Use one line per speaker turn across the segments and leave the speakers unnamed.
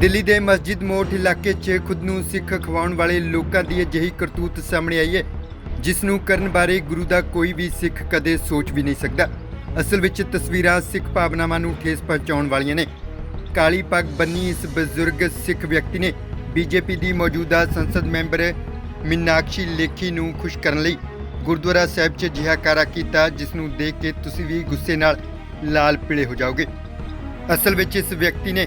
ਦਿੱਲੀ ਦੇ ਮਸਜਿਦ ਮੋਠ ਇਲਾਕੇ 'ਚ ਖੁਦ ਨੂੰ ਸਿੱਖ ਖਵਾਉਣ ਵਾਲੇ ਲੋਕਾਂ ਦੀ ਅਜਿਹੀ ਕਰਤੂਤ ਸਾਹਮਣੇ ਆਈ ਹੈ, ਜਿਸ ਨੂੰ ਕਰਨ ਬਾਰੇ ਗੁਰੂ ਦਾ ਕੋਈ ਵੀ ਸਿੱਖ ਕਦੇ ਸੋਚ ਵੀ ਨਹੀਂ ਸਕਦਾ। ਅਸਲ ਵਿੱਚ ਤਸਵੀਰਾਂ ਸਿੱਖ ਭਾਵਨਾਵਾਂ ਨੂੰ ਠੇਸ ਪਹੁੰਚਾਉਣ ਵਾਲੀਆਂ ਨੇ। ਕਾਲੀ ਪੱਗ ਬੰਨੀ ਇਸ ਬਜ਼ੁਰਗ ਸਿੱਖ ਵਿਅਕਤੀ ਨੇ ਬੀਜੇਪੀ ਦੀ ਮੌਜੂਦਾ ਸੰਸਦ ਮੈਂਬਰ ਮੀਨਾਕਸ਼ੀ ਲੇਖੀ ਨੂੰ ਖੁਸ਼ ਕਰਨ ਲਈ ਗੁਰਦੁਆਰਾ ਸਾਹਿਬ 'ਚ ਅਜਿਹਾ ਕਾਰਾ ਕੀਤਾ, ਜਿਸ ਨੂੰ ਦੇਖ ਕੇ ਤੁਸੀਂ ਵੀ ਗੁੱਸੇ ਨਾਲ ਲਾਲ ਪੀਲੇ ਹੋ ਜਾਓਗੇ। ਅਸਲ ਵਿੱਚ ਇਸ ਵਿਅਕਤੀ ਨੇ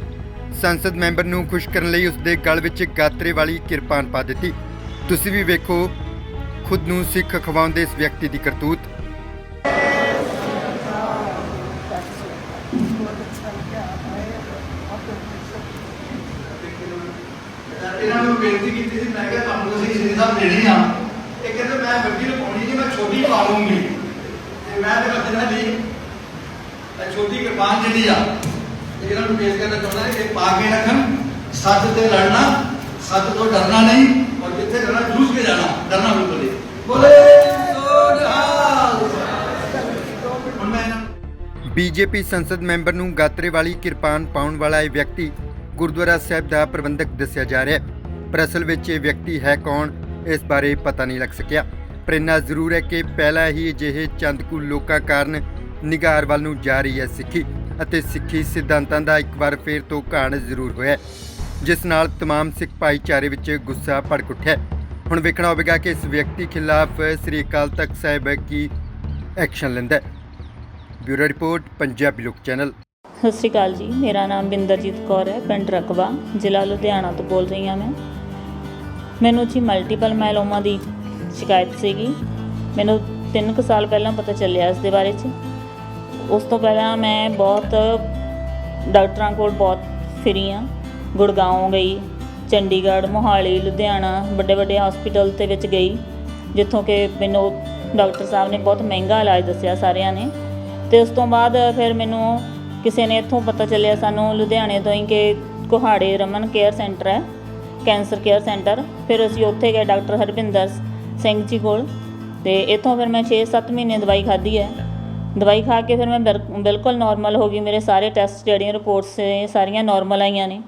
ਸੰਸਦ ਮੈਂਬਰ ਨੂੰ ਖੁਸ਼ ਕਰਨ ਲਈ ਉਸ ਦੇ ਗਲ ਵਿੱਚ ਗਾਤਰੇ ਵਾਲੀ ਕਿਰਪਾਨ ਪਾ ਦਿੱਤੀ। ਤੁਸੀਂ ਵੀ ਵੇਖੋ, ਖੁਦ ਨੂੰ ਸਿੱਖ ਖਵਾਉਂਦੇ ਇਸ ਵਿਅਕਤੀ ਦੀ ਕਰਤੂਤ।
ਇਹਨਾਂ ਨੂੰ ਬੇਨਤੀ ਕੀਤੀ ਸੀ, ਮੈਂ ਕਿਹਾ ਤੁਹਾਨੂੰ ਅਸੀਂ ਸ੍ਰੀ ਸਾਹਿਬ ਦੇਣੀ ਆ। ਇਹ ਕਹਿੰਦੇ, ਮੈਂ ਵੱਡੀ ਲਪਾਉਣੀ ਜੀ ਮੈਂ ਛੋਟੀ ਪਾ ਲੂੰਗੀ ਤੇ ਮੈਂ ਤੇ ਰੱਖਣਾ ਜੀ ਛੋਟੀ ਕਿਰਪਾਨ ਜਿਹੜੀ ਆ ਇਹ ਇਹਨਾਂ ਨੂੰ ਪੇਸ਼ ਕਰਨਾ ਚਾਹੁੰਦਾ ਇਹ ਪਾ ਕੇ ਰੱਖਣ, ਸੱਚ ਤੇ ਲੜਨਾ, ਸੱਚ ਤੋਂ ਡਰਨਾ ਨਹੀਂ, ਔਰ ਜਿੱਥੇ ਜਾਣਾ, ਜੂਝ ਕੇ ਜਾਣਾ, ਡਰਨਾ ਬਿਲਕੁਲ ਨਹੀਂ। ਬੋਲੇ
ਬੀਜੇਪੀ ਸੰਸਦ ਮੈਂਬਰ ਨੂੰ ਗਾਤਰੇ ਵਾਲੀ ਕਿਰਪਾਨ ਪਾਉਣ ਵਾਲਾ ਇਹ ਵਿਅਕਤੀ ਗੁਰਦੁਆਰਾ ਸਾਹਿਬ ਦਾ ਪ੍ਰਬੰਧਕ ਦੱਸਿਆ ਜਾ ਰਿਹਾ ਹੈ। ਪਰ ਅਸਲ ਵਿੱਚ ਇਹ ਵਿਅਕਤੀ ਹੈ ਕੌਣ, ਇਸ ਬਾਰੇ ਪਤਾ ਨਹੀਂ ਲੱਗ ਸਕਿਆ। ਪਰ ਇੰਨਾ ਜ਼ਰੂਰ ਹੈ ਕਿ ਪਹਿਲਾਂ ਹੀ ਅਜਿਹੇ ਚੰਦ ਕੁ ਲੋਕਾਂ ਕਾਰਨ ਨਿਗਾਰ ਵੱਲ ਨੂੰ ਜਾ ਰਹੀ ਹੈ ਸਿੱਖੀ। ਅਤੇ ਸਿੱਖੀ ਸਿਧਾਂਤਾਂ ਦਾ ਇੱਕ ਵਾਰ ਫੇਰ ਤੋਂ ਘਾਣ ਜ਼ਰੂਰ ਹੋਇਆ ਹੈ, ਜਿਸ ਨਾਲ तमाम ਸਿੱਖ ਭਾਈਚਾਰੇ ਵਿੱਚ ਗੁੱਸਾ ਭੜਕ ਉੱਠਿਆ ਹੈ। ਹੁਣ ਵੇਖਣਾ ਹੋਵੇਗਾ ਕਿ ਇਸ ਵਿਅਕਤੀ ਖਿਲਾਫ ਸ੍ਰੀ ਅਕਾਲ ਤਖਤ ਸਾਹਿਬ ਕੀ ਐਕਸ਼ਨ ਲੈਂਦਾ ਹੈ ਬਿਊਰੋ ਰਿਪੋਰਟ ਪੰਜਾਬੀ ਲੋਕ ਚੈਨਲ
ਸਤਿ ਸ਼੍ਰੀ ਅਕਾਲ ਜੀ ਮੇਰਾ ਨਾਮ ਬਿੰਦਰਜੀਤ ਕੌਰ ਹੈ ਪਿੰਡ ਰਕਬਾ ਜ਼ਿਲ੍ਹਾ ਲੁਧਿਆਣਾ ਤੋਂ ਬੋਲ ਰਹੀ ਹਾਂ ਮੈਂ ਮੈਨੂੰ ਜੀ ਮਲਟੀਪਲ ਮਾਇਲੋਮਾ ਦੀ ਸ਼ਿਕਾਇਤ ਸੀਗੀ ਮੈਨੂੰ 3 ਕੁ ਸਾਲ ਪਹਿਲਾਂ ਪਤਾ ਚੱਲਿਆ ਇਸ ਦੇ ਬਾਰੇ 'ਚ ਉਸ ਤੋਂ ਪਹਿਲਾਂ ਮੈਂ ਬਹੁਤ ਡਾਕਟਰਾਂ ਕੋਲ ਬਹੁਤ ਫਿਰੀ ਹਾਂ। ਗੁੜਗਾਉਂ ਗਈ, ਚੰਡੀਗੜ੍ਹ, ਮੋਹਾਲੀ, ਲੁਧਿਆਣਾ, ਵੱਡੇ ਵੱਡੇ ਹਸਪੀਟਲ ਦੇ ਵਿੱਚ ਗਈ, ਜਿੱਥੋਂ ਕਿ ਮੈਨੂੰ ਡਾਕਟਰ ਸਾਹਿਬ ਨੇ ਬਹੁਤ ਮਹਿੰਗਾ ਇਲਾਜ ਦੱਸਿਆ ਸਾਰਿਆਂ ਨੇ। ਤੇ ਉਸ ਤੋਂ ਬਾਅਦ ਫਿਰ ਮੈਨੂੰ ਕਿਸੇ ਨੇ ਇੱਥੋਂ ਪਤਾ ਚੱਲਿਆ ਸਾਨੂੰ ਲੁਧਿਆਣੇ ਤੋਂ ਹੀ ਕਿ ਕੁਹਾੜੇ ਰਮਨ ਕੇਅਰ ਸੈਂਟਰ ਹੈ, ਕੈਂਸਰ ਕੇਅਰ ਸੈਂਟਰ। ਫਿਰ ਅਸੀਂ ਉੱਥੇ ਗਏ ਡਾਕਟਰ ਹਰਵਿੰਦਰ ਸਿੰਘ ਜੀ ਕੋਲ। ਤੇ ਇੱਥੋਂ ਫਿਰ ਮੈਂ 6-7 ਮਹੀਨੇ ਦਵਾਈ ਖਾਧੀ ਹੈ। ਦਵਾਈ ਖਾ ਕੇ ਫਿਰ ਮੈਂ ਬਿਲ- ਬਿਲਕੁਲ ਨੋਰਮਲ ਹੋ ਗਈ। ਮੇਰੇ ਸਾਰੇ ਟੈਸਟ ਜਿਹੜੀਆਂ ਰਿਪੋਰਟਸ ਸਾਰੀਆਂ ਨੋਰਮਲ ਆਈਆਂ ਨੇ।